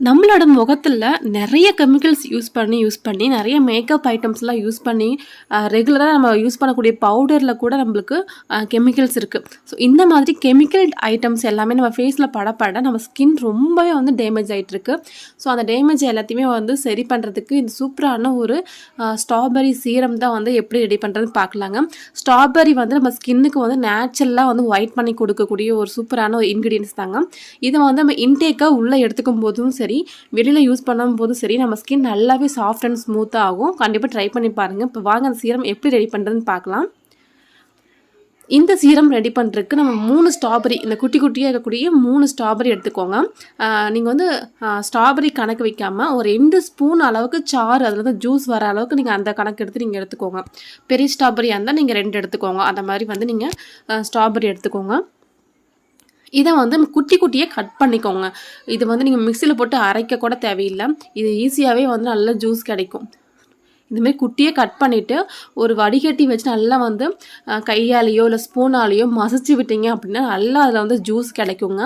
நம்மளோட முகத்தில் நிறைய கெமிக்கல்ஸ் யூஸ் பண்ணி யூஸ் பண்ணி நிறைய மேக்கப் ஐட்டம்ஸ்லாம் யூஸ் பண்ணி ரெகுலராக நம்ம யூஸ் பண்ணக்கூடிய பவுடரில் கூட நம்மளுக்கு கெமிக்கல்ஸ் இருக்குது ஸோ இந்த மாதிரி கெமிக்கல் ஐட்டம்ஸ் எல்லாமே நம்ம ஃபேஸில் படப்பட நம்ம ஸ்கின் ரொம்பவே வந்து டேமேஜ் ஆகிட்டுருக்கு ஸோ அந்த டேமேஜ் எல்லாத்தையுமே வந்து சரி பண்ணுறதுக்கு இந்த சூப்பரான ஒரு ஸ்ட்ராபெரி சீரம் தான் வந்து எப்படி ரெடி பண்ணுறதுன்னு பார்க்கலாங்க ஸ்ட்ராபெரி வந்து நம்ம ஸ்கின்னுக்கு வந்து நேச்சுரலாக வந்து ஒயிட் பண்ணி கொடுக்கக்கூடிய ஒரு சூப்பரான ஒரு இன்க்ரீடியன்ஸ் தாங்க. இதை வந்து நம்ம இன்டேக்காக உள்ளே எடுத்துக்கும் போதும் சரி சரி வெளியில் யூஸ் பண்ணும் போதும் சரி நம்ம ஸ்கின் நல்லாவே சாஃப்ட் அண்ட் ஸ்மூத்தாக ஆகும். கண்டிப்பாக ட்ரை பண்ணி பாருங்கள் இப்போ வாங்க அந்த சீரம் எப்படி ரெடி பண்ணுறதுன்னு பார்க்கலாம். இந்த சீரம் ரெடி பண்ணுறதுக்கு நம்ம மூணு ஸ்ட்ராபெரி இந்த குட்டி குட்டியாக இருக்கக்கூடிய மூணு ஸ்ட்ராபெரி எடுத்துக்கோங்க. நீங்கள் வந்து ஸ்ட்ராபெரி கணக்கு வைக்காமல் ஒரு ரெண்டு ஸ்பூன் அளவுக்கு சாறு அதில் வந்து ஜூஸ் வர அளவுக்கு நீங்கள் அந்த கணக்கு எடுத்து நீங்கள் எடுத்துக்கோங்க. பெரிய ஸ்ட்ராபெரியாக இருந்தால் நீங்கள் ரெண்டு எடுத்துக்கோங்க. அந்த மாதிரி வந்து நீங்கள் ஸ்ட்ராபெரி எடுத்துக்கோங்க. இதை வந்து குட்டி குட்டியாக கட் பண்ணிக்கோங்க. இது வந்து நீங்கள் மிக்சியில் போட்டு அரைக்க கூட தேவையில்லை. இது ஈஸியாகவே வந்து நல்ல ஜூஸ் கிடைக்கும். இதுமாரி குட்டியே கட் பண்ணிவிட்டு ஒரு வடிகட்டி வச்சு நல்லா வந்து கையாலேயோ இல்லை ஸ்பூனாலேயோ மசிச்சு விட்டீங்க அப்படின்னா நல்லா அதில் வந்து ஜூஸ் கிடைக்குங்க.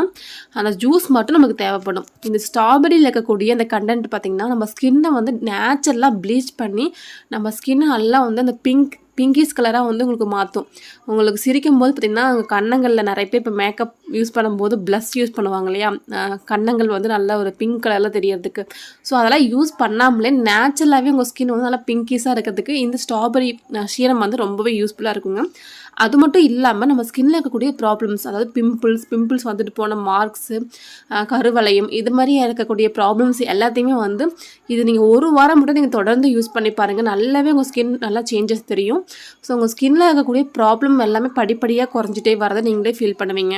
அந்த ஜூஸ் மட்டும் நமக்கு தேவைப்படும். இந்த ஸ்ட்ராபெரியில் இருக்கக்கூடிய அந்த கண்டென்ட் பார்த்திங்கன்னா நம்ம ஸ்கின்னை வந்து நேச்சுரலாக ப்ளீச் பண்ணி நம்ம ஸ்கின்னை நல்லா வந்து அந்த பிங்க் பிங்கிஸ் கலராக வந்து உங்களுக்கு மாற்றும் உங்களுக்கு சிரிக்கும் போது பார்த்திங்கன்னா கன்னங்களில் நிறைய பேர் இப்போ மேக்கப் யூஸ் பண்ணும்போது ப்ளஸ் யூஸ் பண்ணுவாங்க இல்லையா? கன்னங்கள் வந்து நல்ல ஒரு பிங்க் கலரில் தெரியறதுக்கு. ஸோ அதெல்லாம் யூஸ் பண்ணாமலே நேச்சுரலாகவே உங்கள் ஸ்கின் வந்து நல்லா பிங்கிஸாக இருக்கிறதுக்கு இந்த ஸ்ட்ராபெரி சீரம் வந்து ரொம்பவே யூஸ்ஃபுல்லாக இருக்குங்க. அது மட்டும் இல்லாமல் நம்ம ஸ்கின்ல இருக்கக்கூடிய ப்ராப்ளம்ஸ் அதாவது பிம்பிள்ஸ் பிம்பிள்ஸ் வந்துட்டு போன மார்க்ஸு கருவளையம் இது மாதிரி இருக்கக்கூடிய ப்ராப்ளம்ஸ் எல்லாத்தையுமே வந்து இது நீங்கள் ஒரு வாரம் மட்டும் நீங்கள் தொடர்ந்து யூஸ் பண்ணி பாருங்கள் நல்லாவே உங்கள் ஸ்கின் நல்லா சேஞ்சஸ் தெரியும். ஸோ உங்கள் ஸ்கின்னில் இருக்கக்கூடிய ப்ராப்ளம் எல்லாமே படிப்படியாக குறைஞ்சிட்டே வரதை நீங்களே ஃபீல் பண்ணுவீங்க.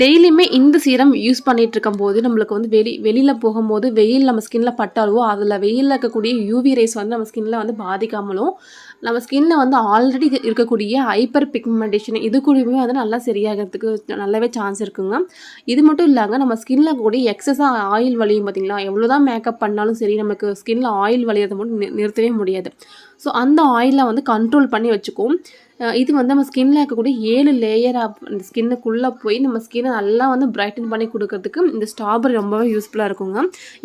டெய்லியுமே இந்த சீரம் யூஸ் பண்ணிட்டு இருக்கும் போது நம்மளுக்கு வந்து வெளி வெளியில் போகும்போது வெயில் நம்ம ஸ்கின்ல பட்டாலோ அதில் வெயிலில் இருக்கக்கூடிய யூவி ரேஸ் வந்து நம்ம ஸ்கின்ல வந்து பாதிக்காமலும் நம்ம ஸ்கின்ல வந்து ஆல்ரெடி இருக்கக்கூடிய ஹைப்பர் பிக்மெண்டேஷன் இது கூடயுமே வந்து நல்லா சரியாகிறதுக்கு நல்லாவே சான்ஸ் இருக்குங்க. இது மட்டும் இல்லாமல் நம்ம ஸ்கின்ல கூடிய எக்ஸஸாக ஆயில் வலியும் பார்த்தீங்களா எவ்வளோ தான் மேக்கப் பண்ணாலும் சரி நமக்கு ஸ்கின்ல ஆயில் வலியதை மட்டும் நிறுத்தவே முடியாது. ஸோ அந்த ஆயிலை வந்து கண்ட்ரோல் பண்ணி வச்சுக்கும் இது வந்து நம்ம ஸ்கின்ல இருக்கக்கூடிய ஏழு லேயராக அந்த ஸ்கின்னுக்குள்ளே போய் நம்ம ஸ்கின்னை நல்லா வந்து பிரைட்டன் பண்ணி கொடுக்கறதுக்கு இந்த ஸ்ட்ராபெரி ரொம்பவே யூஸ்ஃபுல்லாக இருக்குங்க.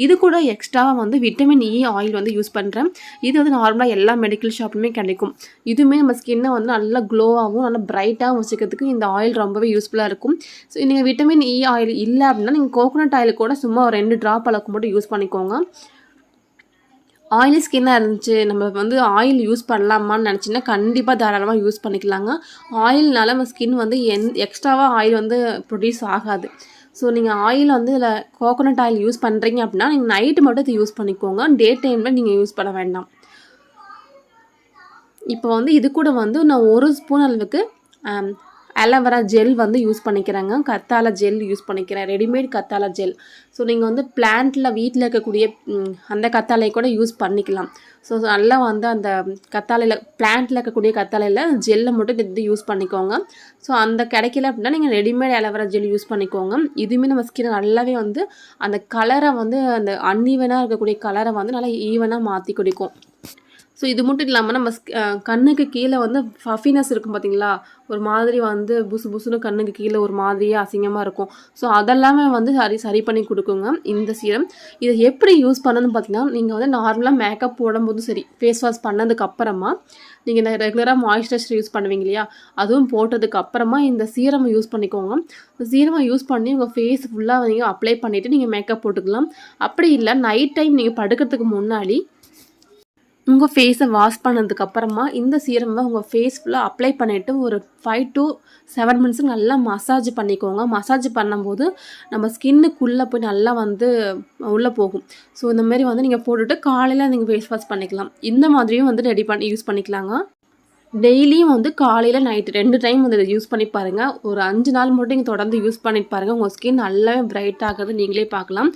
இது கூட எக்ஸ்ட்ராவாக வந்து விட்டமின் இ ஆயில் வந்து யூஸ் பண்ணுறேன் இது வந்து நார்மலாக எல்லா மெடிக்கல் ஷாப்புமே கிடைக்கும். இதுவுமே நம்ம ஸ்கின்னை வந்து நல்லா க்ளோவாகவும் நல்லா பிரைட்டாகவும் வச்சுக்கிறதுக்கு இந்த ஆயில் ரொம்பவே யூஸ்ஃபுல்லாக இருக்கும். ஸோ நீங்கள் விட்டமின் இ e ஆயில் இல்லை அப்படின்னா நீங்கள் கோகோனட் ஆயில் கூட சும்மா ஒரு ரெண்டு ட்ராப் அளவுக்கு மட்டும் யூஸ் பண்ணிக்கோங்க. ஆயிலி ஸ்கின்னாக இருந்துச்சு. நம்ம வந்து ஆயில் யூஸ் பண்ணலாமான்னு நினச்சின்னா கண்டிப்பாக தாராளமாக யூஸ் பண்ணிக்கலாங்க. ஆயில்னால நம்ம ஸ்கின் வந்து எந் எக்ஸ்ட்ராவாக ஆயில் வந்து ப்ரொடியூஸ் ஆகாது. ஸோ நீங்கள் ஆயில் வந்து இதில் கோகோனட் ஆயில் யூஸ் பண்ணுறீங்க அப்படின்னா நீங்கள் நைட்டு மட்டும் இதை யூஸ் பண்ணிக்கோங்க. டே டைமில் நீங்கள் யூஸ் பண்ண வேண்டாம். இப்போ வந்து இது கூட வந்து நான் ஒரு ஸ்பூன் அளவுக்கு அலோவரா ஜெல் வந்து யூஸ் பண்ணிக்கிறேங்க. கத்தாழை ஜெல் யூஸ் பண்ணிக்கிறேன். ரெடிமேட் கத்தாழை ஜெல் ஸோ நீங்கள் வந்து பிளான்ட்டில் வீட்டில் இருக்கக்கூடிய அந்த கத்தாழையை கூட யூஸ் பண்ணிக்கலாம். ஸோ நல்லா வந்து அந்த கத்தாழையில் பிளான்ட்டில் இருக்கக்கூடிய கத்தாழையில் ஜெல்லை மட்டும் இது யூஸ் பண்ணிக்கோங்க. ஸோ அந்த கிடைக்கல அப்படின்னா நீங்கள் ரெடிமேட் அலோவரா ஜெல் யூஸ் பண்ணிக்கோங்க. இதுவுமே நம்ம ஸ்கின் நல்லாவே வந்து அந்த கலரை வந்து அந்த அன்ஈவனாக இருக்கக்கூடிய கலரை வந்து நல்லா ஈவனாக மாற்றி குடிக்கும். ஸோ இது மட்டும் இல்லாமல் நம்ம கண்ணுக்கு கீழே வந்து ஃபஃபினஸ் இருக்கும் பார்த்தீங்களா ஒரு மாதிரி வந்து புசு புசுன்னு கண்ணுக்கு கீழே ஒரு மாதிரியே அசிங்கமாக இருக்கும். ஸோ அதெல்லாமே வந்து சரி சரி பண்ணி கொடுக்குங்க இந்த சீரம் இதை எப்படி யூஸ் பண்ணணும்னு பார்த்தீங்கன்னா நீங்கள் வந்து நார்மலாக மேக்கப் போடும்போதும் சரி ஃபேஸ் வாஷ் பண்ணதுக்கு அப்புறமா நீங்கள் இந்த ரெகுலராக மாய்ஸ்சரைசர் யூஸ் பண்ணுவீங்க இல்லையா? அதுவும் போட்டதுக்கு அப்புறமா இந்த சீரம் யூஸ் பண்ணிக்கோங்க. இந்த சீரமை யூஸ் பண்ணி உங்கள் ஃபேஸ் ஃபுல்லாக நீங்கள் அப்ளை பண்ணிவிட்டு நீங்கள் மேக்கப் போட்டுக்கலாம். அப்படி இல்லை நைட் டைம் நீங்கள் படுக்கிறதுக்கு முன்னாடி உங்கள் ஃபேஸை வாஷ் பண்ணதுக்கப்புறமா இந்த சீரமை உங்கள் ஃபேஸ் ஃபுல்லாக அப்ளை பண்ணிவிட்டு ஒரு ஃபைவ் டு செவன் மினிட்ஸுக்கு நல்லா மசாஜ் பண்ணிக்கோங்க. மசாஜ் பண்ணும்போது நம்ம ஸ்கின்னுக்குள்ளே போய் நல்லா வந்து உள்ளே போகும். ஸோ இந்த மாதிரி வந்து நீங்கள் போட்டுட்டு காலையில் நீங்கள் ஃபேஸ் வாஷ் பண்ணிக்கலாம். இந்த மாதிரியும் வந்து ரெடி பண்ணி யூஸ் பண்ணிக்கலாங்க. டெய்லியும் வந்து காலையில் நைட்டு ரெண்டு டைம் வந்து இதை யூஸ் பண்ணி பாருங்கள் ஒரு அஞ்சு நாள் மட்டும் நீங்கள் தொடர்ந்து யூஸ் பண்ணிட்டு பாருங்கள் உங்கள் ஸ்கின் நல்லாவே பிரைட் ஆகிறது நீங்களே பார்க்கலாம்.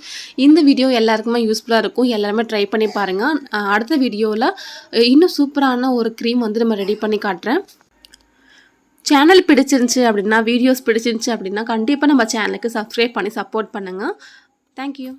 இந்த வீடியோ எல்லாருக்குமே யூஸ்ஃபுல்லாக இருக்கும். எல்லாருமே ட்ரை பண்ணி பாருங்கள் அடுத்த வீடியோவில் இன்னும் சூப்பரான ஒரு க்ரீம் வந்து நம்ம ரெடி பண்ணி காட்டுறேன். சேனல் பிடிச்சிருந்துச்சு அப்படின்னா வீடியோஸ் பிடிச்சிருந்துச்சு அப்படின்னா கண்டிப்பாக நம்ம சேனலுக்கு சப்ஸ்கிரைப் பண்ணி சப்போர்ட் பண்ணுங்கள் தேங்க்யூ